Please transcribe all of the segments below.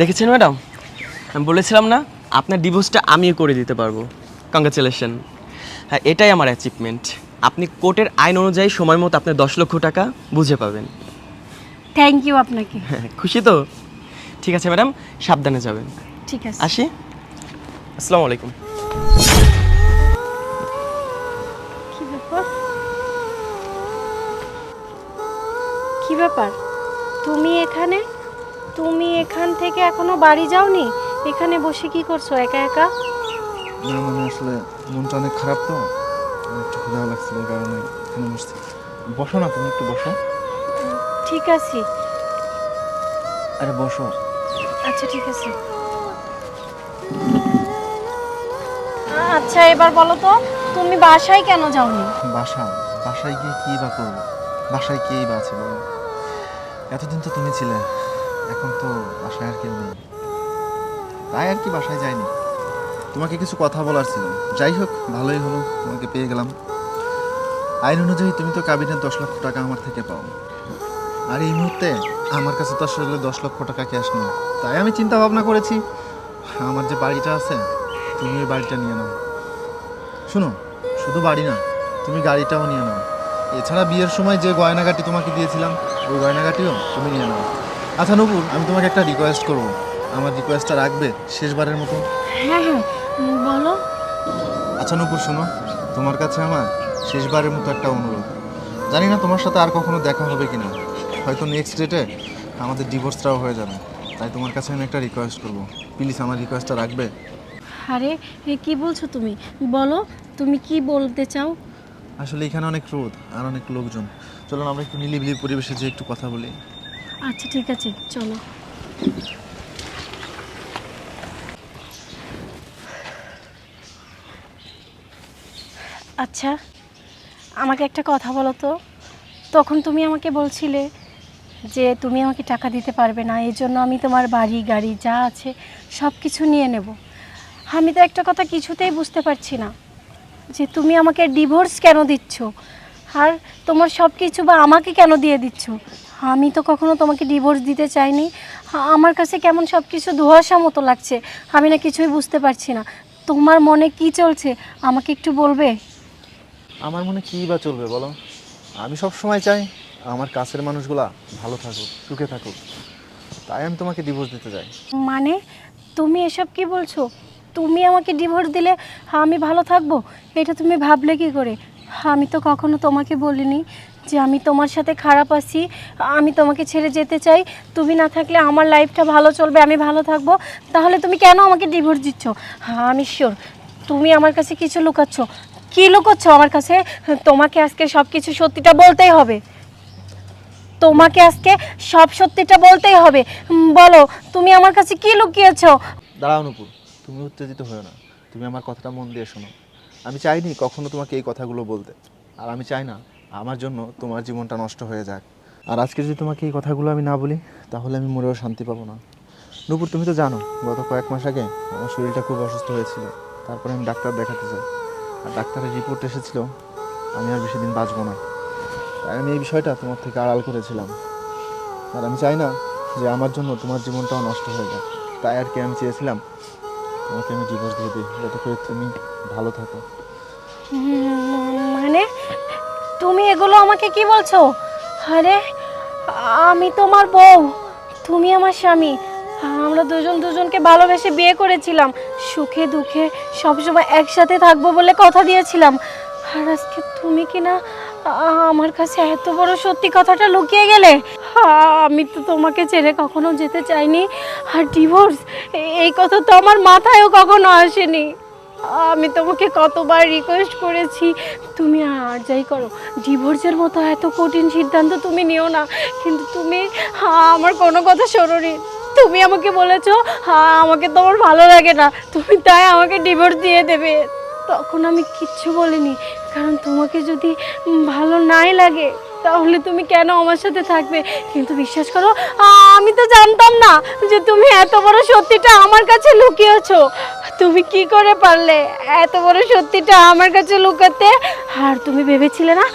দেখেছেন ম্যাডাম? আমি বলেছিলাম না আপনার ডিভোর্সটা আমিও করে দিতে পারব। কংগ্রাচুলেশন হ্যাঁ এটাই আমার অ্যাচিভমেন্ট আপনি কোর্টের আইন অনুযায়ী সময় মতো আপনার দশ লক্ষ টাকা বুঝে পাবেন। থ্যাংক ইউ আপনাকে। হ্যাঁ খুশি তো? ঠিক আছে ম্যাডাম সাবধানে যাবেন। ঠিক আছে। আসি। আসসালামু আলাইকুম। কি ব্যাপার? কি ব্যাপার? তুমি এখানে? তুমি এখান থেকে এখনও বাড়ি যাওনি? এখানে বসে কি করছ একা একা? না মানে আসলে মনটা অনেক খারাপ তো। একটু ক্ষুধা লাগছিল কারণে এখানে বসছি। বসো না তুমি একটু বসো। ঠিক আছে। আরে বসো। আচ্ছা ঠিক আছে। আচ্ছা এবার বলো তো তুমি বাসায় কেন যাওনি? বাসা বাসায় গিয়ে কী বা করব? বাসায় কেই বা আছে বলো? এতদিন তো তুমি ছিলে। এখন তো বাসায় আর কেউ নেই। তাই আর কি বাসায় যায়নি তোমাকে কিছু কথা বলার ছিল। যাই হোক, ভালোই হলো, তোমাকে পেয়ে গেলাম। আইন অনুযায়ী তুমি তো কাবিনের দশ লক্ষ টাকা আমার থেকে পাও। আর এই মুহূর্তে আমার কাছে তো আসলে দশ লক্ষ টাকা ক্যাশ নেই। তাই আমি চিন্তা ভাবনা করেছি, আমার যে বাড়িটা আছে, তুমি ওই বাড়িটা নিয়ে নাও। শোনো, শুধু বাড়ি না, তুমি গাড়িটাও নিয়ে নাও। এছাড়া বিয়ের সময় যে গয়নাগাটি তোমাকে দিয়েছিলাম, ওই গয়নাগাটিও তুমি নিয়ে নাও। আচ্ছা নবুর আমি তোমাকে একটা রিকোয়েস্ট করব। আমার রিকোয়েস্টটা রাখবে শেষবারের মতো? হ্যাঁ হ্যাঁ বলো। আচ্ছা নপুর শোনো তোমার কাছে আমার শেষবারের মতো একটা অনুরোধ। জানি না তোমার সাথে আর কখনো দেখা হবে কিনা। হয়তো নেক্সট ডেটে আমাদের ডিভোর্সটাও হয়ে যাবে। তাই তোমার কাছে আমি একটা রিকোয়েস্ট করব। প্লিজ আমার রিকোয়েস্টটা রাখবে? আরে এ কি বলছো তুমি? বলো তুমি কি বলতে চাও? আসলে এখানে অনেক রোদ আর অনেক লোকজন। চলো না আমরা একটু নিলিবিলি পরিবেশে যে একটু কথা বলি। আচ্ছা ঠিক আছে, চলো। আচ্ছা আমাকে একটা কথা বলো তো। তখন তুমি আমাকে বলছিলে যে তুমি আমাকে টাকা দিতে পারবে না, এই জন্য আমি তোমার বাড়ি, গাড়ি যা আছে সব কিছু নিয়ে নেব। আমি তো একটা কথা কিছুতেই বুঝতে পারছি না যে তুমি আমাকে ডিভোর্স কেন দিচ্ছ? আর তোমার সব কিছু বা আমাকে কেন দিয়ে দিচ্ছ? আমি তো কখনো তোমাকে ডিভোর্স দিতে চাইনি। আমার কাছে কেমন সব কিছু ধোয়াশা মতো লাগছে আমি না কিছুই বুঝতে পারছি না। তোমার মনে কি চলছে? আমাকে একটু বলবে? আমার মনে কী বা চলবে বলো? আমি সব সময় চাই আমার কাছের মানুষগুলা ভালো থাকুক সুখে থাকুক। তাই আমি তোমাকে ডিভোর্স দিতে চাই। মানে? তুমি এসব কি বলছো? তুমি আমাকে ডিভোর্স দিলে আমি ভালো থাকব? এটা তুমি ভাবলে কি করে? আমি তো কখনো তোমাকে বলিনি যে আমি তোমার সাথে খারাপ আছি। আমি তোমাকে ছেড়ে যেতে চাই। তুমি না থাকলে আমার লাইফটা ভালো চলবে, আমি ভালো থাকব। তাহলে তুমি কেন আমাকে ডিভোর্স দিচ্ছ? হ্যাঁ আমি শিওর তুমি আমার কাছে কিছু লুকাচ্ছ? কি লুকোচ্ছ আমার কাছে? তোমাকে আজকে সব কিছু সত্যিটা বলতেই হবে। তোমাকে আজকে সব সত্যিটা বলতেই হবে। বলো, তুমি আমার কাছে কি লুকিয়েছ? দাঁড়াও নুপুর তুমি উত্তেজিত হয়েও না। তুমি আমার কথাটা মন দিয়ে শোনো। আমি চাইনি কখনো তোমাকে এই কথাগুলো বলতে। আর আমি চাই না আমার জন্য তোমার জীবনটা নষ্ট হয়ে যাক। আর আজকে যদি তোমাকে এই কথাগুলো আমি না বলি, তাহলে আমি মরেও শান্তি পাবো না। নুপুর, তুমি তো জানো, গত কয়েক মাস আগে আমার শরীরটা খুব অসুস্থ হয়েছিল। তারপরে আমি ডাক্তার দেখাতে চাই। আর ডাক্তারের রিপোর্ট এসেছিল, আমি আর বেশি দিন বাঁচবো না। তাই আমি এই বিষয়টা তোমার থেকে আড়াল করেছিলাম। আর আমি চাই না যে আমার জন্য তোমার জীবনটাও নষ্ট হয়ে যায় তাই আর কি আমি চেয়েছিলাম তোমাকে আমি ডিভোর্স দিয়ে দিই। যাতে করে তুমি ভালো থাকো। মানে তুমি এগুলো আমাকে কি বলছো? আরে, আমি তোমার বউ, তুমি আমার স্বামী। আমরা দুজন দুজনকে ভালোবেসে বিয়ে করেছিলাম। সুখে দুঃখে সবসময় একসাথে থাকব বলে কথা দিয়েছিলাম। আর আজকে তুমি কি না আমার কাছে এত বড় সত্যি কথাটা লুকিয়ে গেলে? আমি তো তোমাকে ছেড়ে কখনো যেতে চাইনি। আর ডিভোর্স এই কথা তো আমার মাথায়ও কখনো আসেনি। আমি তোমাকে কতবার রিকোয়েস্ট করেছি। তুমি আর যাই করো ডিভোর্সের মতো এত কঠিন সিদ্ধান্ত তুমি নিও না। কিন্তু তুমি আমার কোনো কথা শোনোনি। তুমি আমাকে বলেছ আমাকে তোমার ভালো লাগে না। তুমি তাই আমাকে ডিভোর্স দিয়ে দেবে। তখন আমি কিচ্ছু বলিনি। কারণ তোমাকে যদি ভালো নাই লাগে তাহলে তুমি কেন আমার সাথে থাকবে? কিন্তু বিশ্বাস করো, আমি তো জানতাম না যে তুমি এত বড় সত্যিটা আমার কাছে লুকিয়েছো। তুমি কি করে পারলে এত বড় সত্যিটা আমার কাছে লুকাতে? আর তুমি ভেবেছিলে না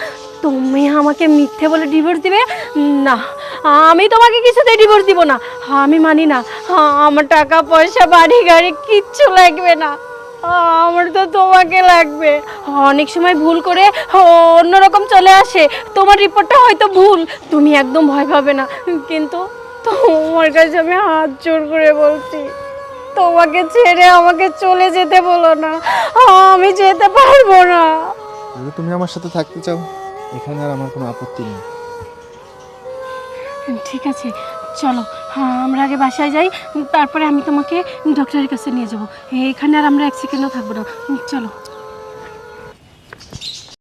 তুমি আমাকে মিথ্যে বলে ডিভোর্স দিবে? না, আমি তোমাকে কিছুতেই ডিভোর্স দিব না। আমি মানি না, আমার টাকা পয়সা বাড়ি গাড়ি কিচ্ছু লাগবে না। আমার তো তোমাকে লাগবে। অনেক সময় ভুল করে অন্যরকম চলে আসে। তোমার রিপোর্টটা হয়তো ভুল। তুমি একদম ভয় পাবে না। কিন্তু তোমার কাছে আমি হাত জোর করে বলছি তোমাকে ছেড়ে আমাকে চলে যেতে বলো না। আমি যেতে পারব না। যদি তুমি আমার সাথে থাকতে চাও এখানে আর আমার কোনো আপত্তি নেই। ঠিক আছে চলো হ্যাঁ আমরা আগে বাসায় যাই তারপরে আমি তোমাকে ডক্টরের কাছে নিয়ে যাব। এখানে আর আমরা এক সেকেন্ডও থাকব না। চলো।